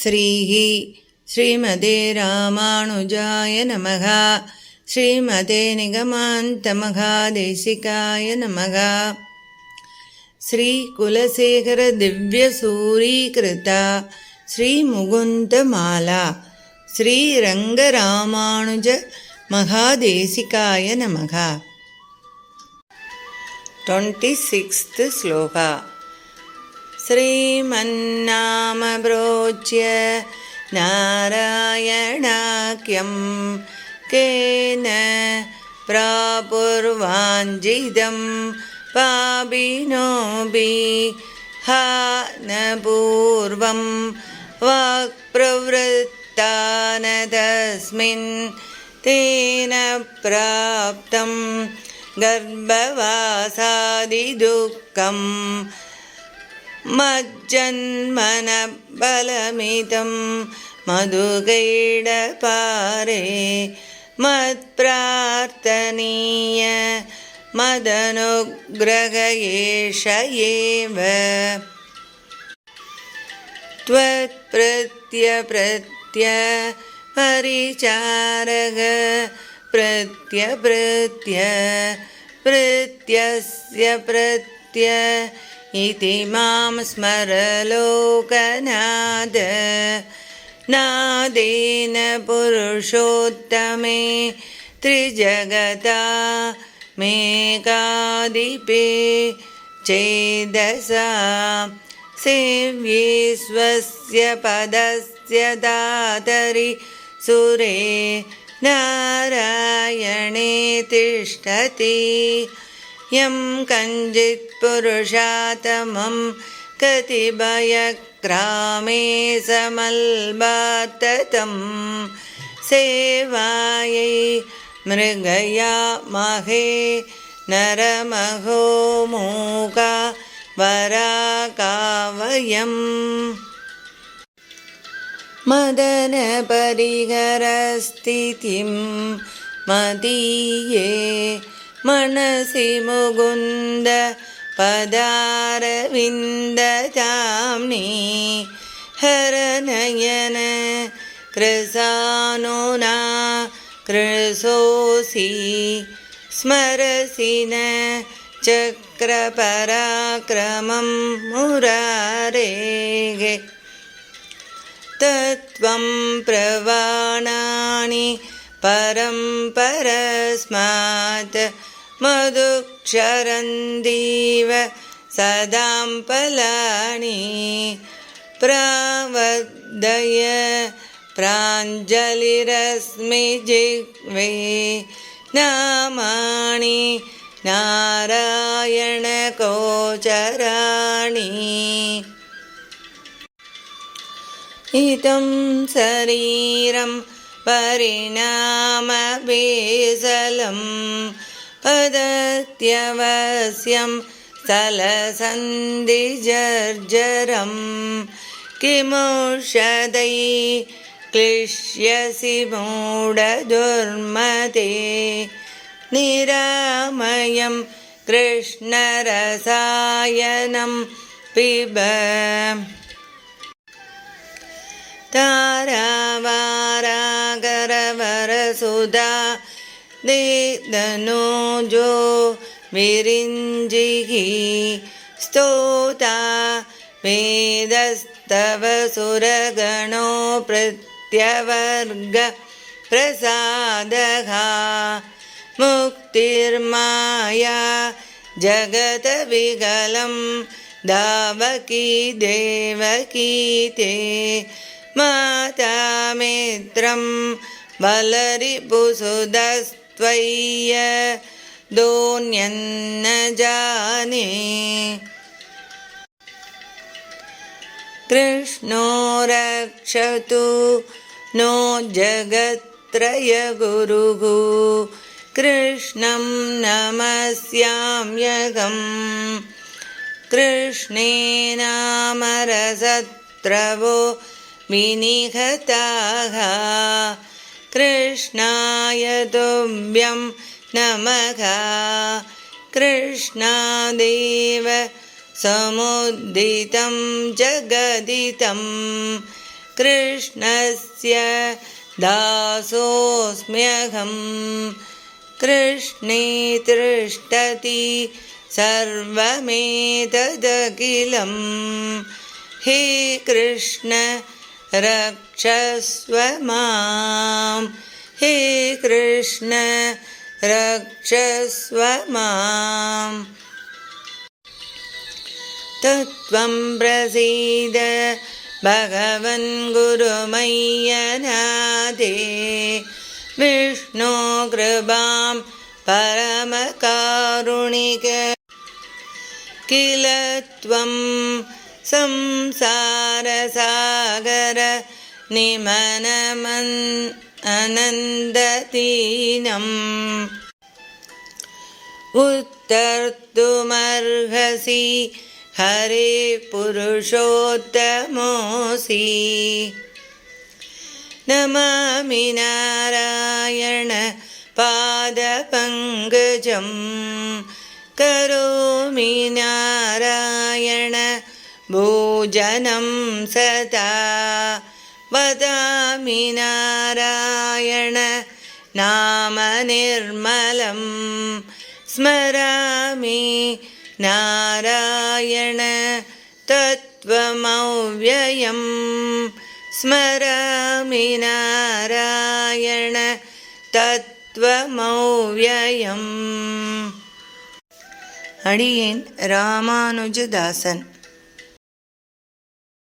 श्रीः श्रीमते रामानुजाय नमः श्रीमते निगमान्तमघादेशिकाय नमः श्रीकुलशेखरदिव्यसूरीकृता श्रीमुकुन्दमाला श्रीरङ्गरामानुज महादेशिकाय नमः ट्वेण्टि सिक्स्त् श्लोका श्रीमन्नामब्रोच्य नारायणाख्यं केन प्रापुर्वाञ्जितं पापिनोऽपि हा न पूर्वं वाक्प्रवृत्ता न तस्मिन् तेन प्राप्तं गर्भवासादिदुःखम् मज्जन्मनबलमिदं मधुगैडपारे मत्प्रार्थनीय मदनुग्रह एष एव त्वत्प्रत्यप्रत्य परिचारग प्रत्यप्रत्य प्रत्यस्य प्रत्य इति मां स्मरलोकनाद। नादेन पुरुषोत्तमे त्रिजगता मेकादिपे चेदसा सेव्ये स्वस्य पदस्य दातरि सुरे नारायणे तिष्ठति यं कञ्चित् पुरुषातमं कतिभयक्रामे समल्बाततं सेवायै मृगया महे नरमहो मूका वराकावयम्। मदनपरिहरस्थितिं मदीये मनसि मुकुन्द पदारविन्दताम्नि हरनयन कृसानुना कृशोऽसि स्मरसि न चक्रपराक्रमं मुरारेः तत्त्वं प्रवाणानि परं परस्मात् मधुक्षरन्दीव सदां फलानि प्रावदय प्राञ्जलिरस्मि जिह्वे नामानि नारायणकोचराणि इदं शरीरं परिणामबेसलं पदत्यवस्यं स्थलसन्धिजर्जरं किमुषदै क्लिश्यसि मूढदुर्मते निरामयं कृष्णरसायनं पिब तारावारागरवरसुधा देदनोजो विरिञ्जिः स्तोता। वेदस्तव सुरगणो प्रत्यवर्ग प्रसादः मुक्तिर्माया जगतविगलं दावकी देवकी ते। माता मित्रं बलरिपुसुदस्त्वय्य दोन्यन्न जाने। कृष्णो रक्षतु नो कृष्णं नमस्याम्यहम् कृष्णे नामरसत्रवो विनिहताः कृष्णाय तुभ्यं नमः। कृष्णादेव समुद्दितं जगदितं। कृष्णस्य दासोऽस्म्यहं। कृष्णे तिष्ठति सर्वमेतदखिलं। हे कृष्ण रक्षस्व मां हे कृष्ण रक्षस्व माम् तत्त्वं प्रसीद भगवन् गुरुमय्यनादे विष्णो कृपां परमकारुणिक किल त्वं സംസാരസാഗര നിമനമൻ അനന്തതീനം ഉത്തർത്തുമർഹസി ഹരേ പുരുഷോത്തമോസി. നമാമി നാരായണ പാദപങ്കജം. കരോമി നാരായണ भोजनं सदा वदामि नारायण नामनिर्मलं स्मरामि नारायण तत्त्वमव्ययं स्मरामि नारायण तत्त्वमव्ययम् अडियेन् रामानुजदासन्